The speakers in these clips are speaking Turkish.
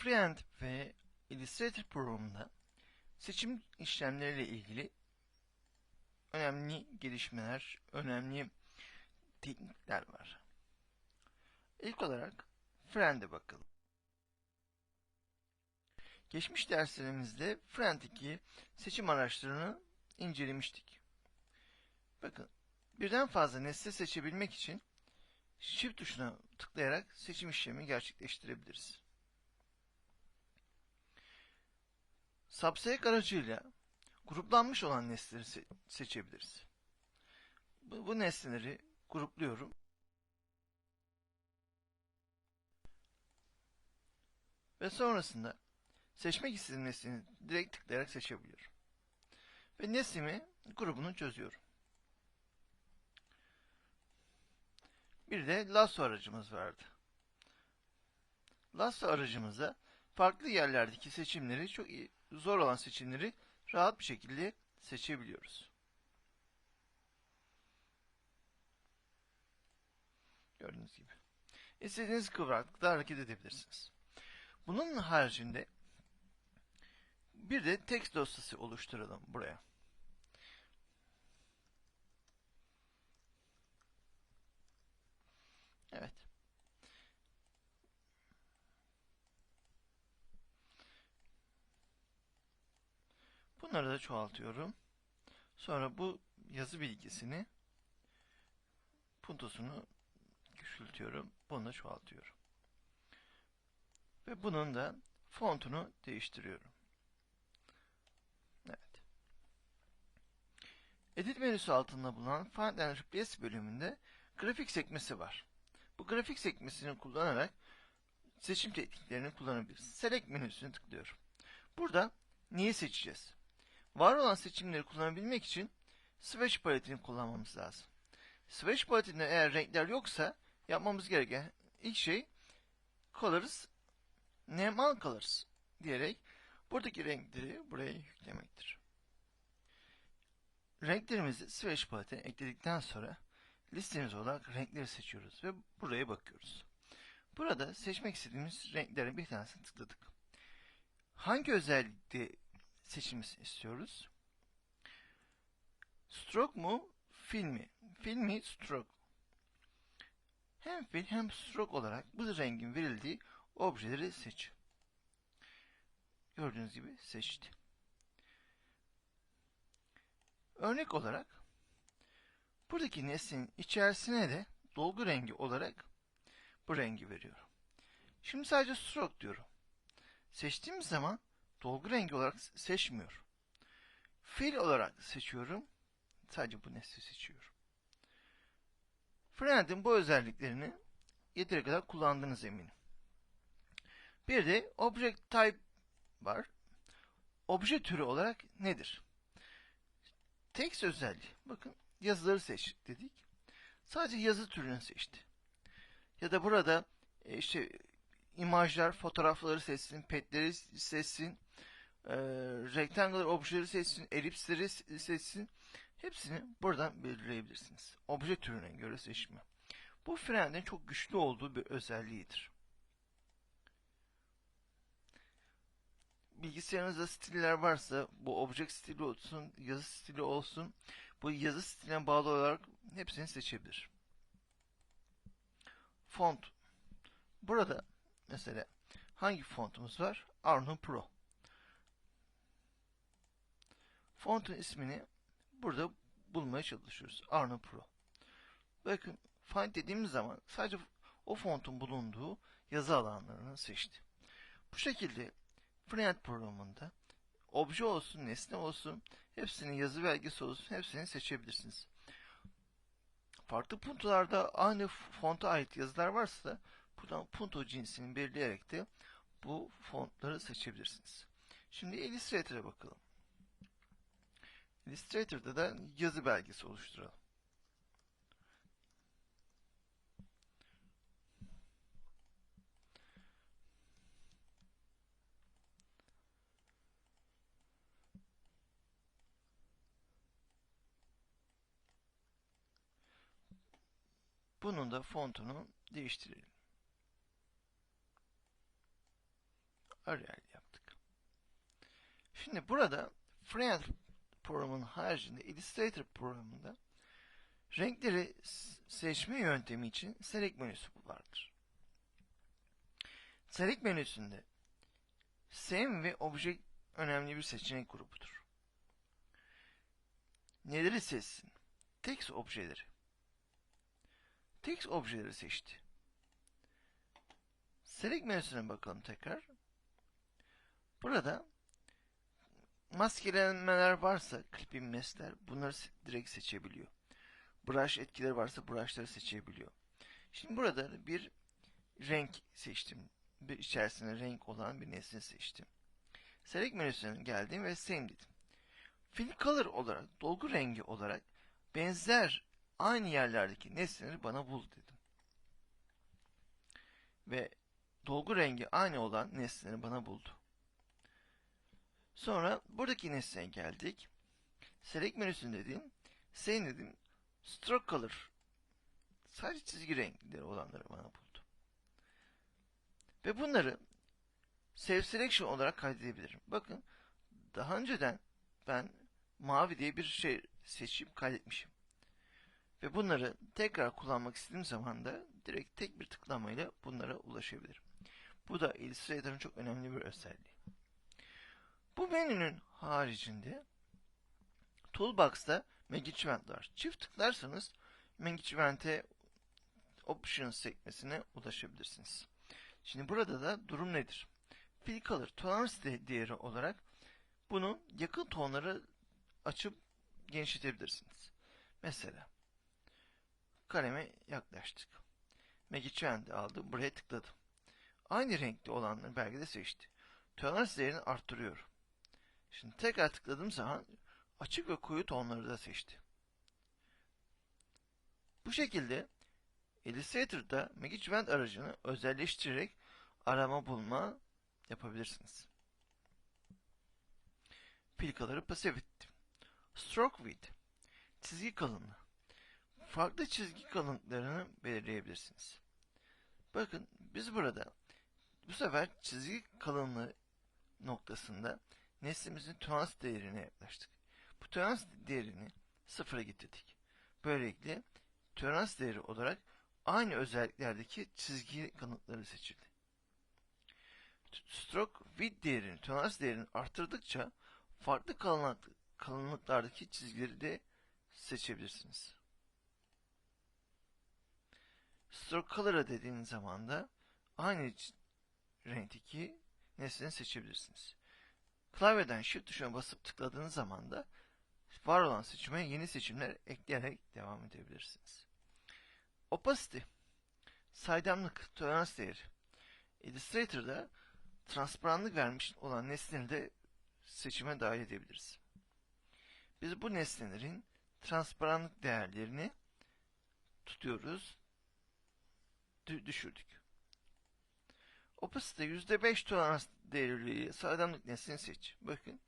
Freehand ve Illustrator programında seçim işlemleriyle ilgili önemli gelişmeler, önemli teknikler var. İlk olarak Freehand'e bakalım. Geçmiş derslerimizde Freehand 2 seçim araçlarını incelemiştik. Bakın, birden fazla nesne seçebilmek için Shift tuşuna tıklayarak seçim işlemi gerçekleştirebiliriz. Subselect aracıyla gruplanmış olan nesneleri se seçebiliriz. Bu, bu nesneleri grupluyorum. Ve sonrasında seçmek istediğim nesneyi direkt tıklayarak seçebiliyorum. Ve nesnemi grubunu çözüyorum. Bir de lasso aracımız vardı. Lasso aracımıza farklı yerlerdeki seçimleri çok iyi, zor olan seçimleri rahat bir şekilde seçebiliyoruz. Gördüğünüz gibi. İstediğiniz kıvraklıkta hareket edebilirsiniz. Bunun haricinde bir de text dosyası oluşturalım buraya. Evet. Bunları da çoğaltıyorum. Sonra bu yazı bilgisini puntosunu küçültüyorum. Bunu da çoğaltıyorum. Ve bunun da fontunu değiştiriyorum. Evet. Edit menüsü altında bulunan Find and Replace bölümünde grafik sekmesi var. Bu grafik sekmesini kullanarak seçim tekniklerini kullanabiliriz. Select menüsüne tıklıyorum. Burada neyi seçeceğiz? Var olan seçimleri kullanabilmek için Swatch paletini kullanmamız lazım. Swatch paletinde eğer renkler yoksa yapmamız gereken ilk şey Colors Name All Colors diyerek buradaki renkleri buraya yüklemektir. Renklerimizi Swatch paletine ekledikten sonra listemiz olarak renkleri seçiyoruz ve buraya bakıyoruz. Burada seçmek istediğimiz renklerin bir tanesini tıkladık. Hangi özellikte seçilmesini istiyoruz? Stroke mu? Fill mi? Fill mi? Stroke. Hem fill hem stroke olarak bu rengin verildiği objeleri seç. Gördüğünüz gibi seçti. Örnek olarak buradaki nesnenin içerisine de dolgu rengi olarak bu rengi veriyorum. Şimdi sadece stroke diyorum. Seçtiğim zaman dolgu rengi olarak seçmiyor. Fill olarak seçiyorum. Sadece bu nesne seçiyorum. Freehand'in bu özelliklerini yeteri kadar kullandığınız eminim. Bir de Object Type var. Obje türü olarak nedir? Text özelliği. Bakın yazıları seç dedik. Sadece yazı türünü seçti. Ya da burada e, işte imajlar, fotoğrafları seçsin, petleri seçsin, e, rectangular objeleri seçsin, elipsleri seçsin. Hepsini buradan belirleyebilirsiniz. Obje türüne göre seçme. Bu frenin çok güçlü olduğu bir özelliğidir. Bilgisayarınızda stiller varsa bu object stili olsun, yazı stili olsun, bu yazı stiline bağlı olarak hepsini seçebilir. Font. Burada mesela hangi fontumuz var? Arno Pro. Fontun ismini burada bulmaya çalışıyoruz. Arno Pro. Bakın find dediğimiz zaman sadece o fontun bulunduğu yazı alanlarını seçti. Bu şekilde Freehand programında obje olsun, nesne olsun, hepsinin yazı belgesi olsun, hepsini seçebilirsiniz. Farklı puntolarda aynı fonta ait yazılar varsa buradan punto cinsini belirleyerek de bu fontları seçebilirsiniz. Şimdi Illustrator'a bakalım. Illustrator'da da yazı belgesi oluşturalım. Bunun da fontunu değiştirelim. Arial yaptık. Şimdi burada Freehand programının haricinde Illustrator programında renkleri seçme yöntemi için Select menüsü vardır. Select menüsünde Same ve Object önemli bir seçenek grubudur. Neleri seçsin? Text objeleri. Text objeleri seçti. Select menüsüne bakalım tekrar. Burada maskelenmeler varsa clipping mask'ler bunları direkt seçebiliyor. Brush etkileri varsa brush'ları seçebiliyor. Şimdi burada bir renk seçtim. Bir içerisinde renk olan bir nesne seçtim. Select menüsüne geldim ve same dedim. Fill color olarak, dolgu rengi olarak benzer aynı yerlerdeki nesneleri bana bul dedim. Ve dolgu rengi aynı olan nesneleri bana buldu. Sonra buradaki nesneye geldik. Select menüsünde dedim. Same dedim. Stroke color. Sadece çizgi renkleri olanları bana buldu. Ve bunları Save Selection olarak kaydedebilirim. Bakın daha önceden ben mavi diye bir şey seçip kaydetmişim. Ve bunları tekrar kullanmak istediğim zaman da direkt tek bir tıklamayla bunlara ulaşabilirim. Bu da Illustrator'ın çok önemli bir özelliği. Bu menünün haricinde Toolbox'ta Magic Event var. Çift tıklarsanız Magic Event'e Options sekmesine ulaşabilirsiniz. Şimdi burada da durum nedir? Fill Color Tolerance değeri olarak bunu yakın tonları açıp genişletebilirsiniz. Mesela kaleme yaklaştık. Magic Event'i aldım. Buraya tıkladım. Aynı renkli olanları belgede seçti. Tolerance değerini arttırıyorum. Şimdi tekrar tıkladığım zaman açık ve koyu tonları da seçti. Bu şekilde Illustrator'da Magic Wand aracını özelleştirerek arama bulma yapabilirsiniz. Filkaları pasif ettim. Stroke width çizgi kalınlığı. Farklı çizgi kalınlıklarını belirleyebilirsiniz. Bakın biz burada bu sefer çizgi kalınlığı noktasında neslimizin tolerans değerine yaklaştık. Bu tolerans değerini sıfıra getirdik. Böylelikle tolerans değeri olarak aynı özelliklerdeki çizgi kanıtları seçildi. Stroke width değerini, tolerans değerini arttırdıkça farklı kalınlık, kalınlıklardaki çizgileri de seçebilirsiniz. Stroke color'a dediğiniz zaman da aynı renkteki nesneni seçebilirsiniz. Klavyeden Shift tuşuna basıp tıkladığınız zaman da var olan seçime yeni seçimler ekleyerek devam edebilirsiniz. Opacity saydamlık, tolerans değeri. Illustrator'da transparanlık vermiş olan nesneleri de seçime dahil edebiliriz. Biz bu nesnelerin transparanlık değerlerini tutuyoruz, düşürdük. Opacity %5 tolerans değerliliği saydamlık nesneni seç. Bakın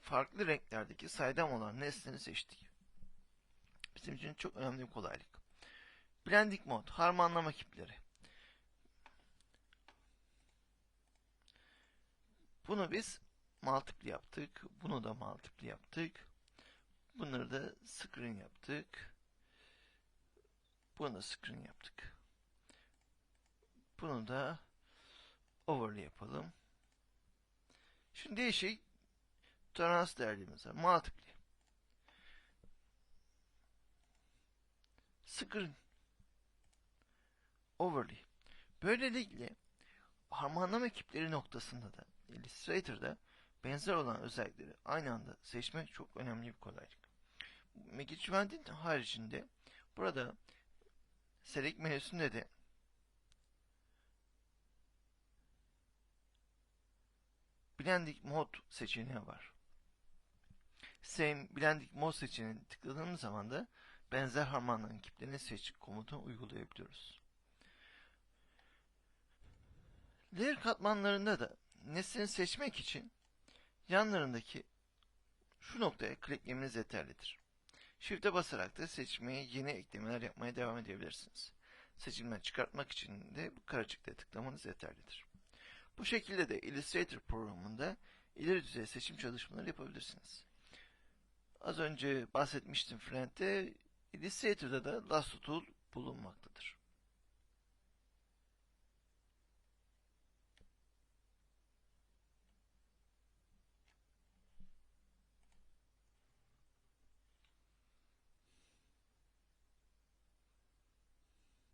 farklı renklerdeki saydam olan nesneni seçtik. Bizim için çok önemli bir kolaylık. Blending Mode, harmanlama kipleri. Bunu biz multiple yaptık. Bunu da multiple yaptık. Bunları da screen yaptık. Bunu da screen yaptık. Bunu da overlay yapalım. Şimdi değişik tolerans değerlerimiz var. Multiple. Screen. Overlay. Böylelikle harmanlama ekipleri noktasında da Illustrator'da benzer olan özellikleri aynı anda seçmek çok önemli bir kolaylık. Wand'in haricinde burada Select menüsünde de Blending Mode seçeneği var. Same Blending Mode seçeneğini tıkladığımız zaman da benzer harmanlanan kiplerini seç komutunu uygulayabiliyoruz. Layer katmanlarında da nesneni seçmek için yanlarındaki şu noktaya kliklemeniz yeterlidir. Shift'e basarak da seçmeye yeni eklemeler yapmaya devam edebilirsiniz. Seçimden çıkartmak için de bu karacıkta tıklamanız yeterlidir. Bu şekilde de Illustrator programında ileri düzey seçim çalışmaları yapabilirsiniz. Az önce bahsetmiştim Fluent'te, Illustrator'da da Lasso Tool bulunmaktadır.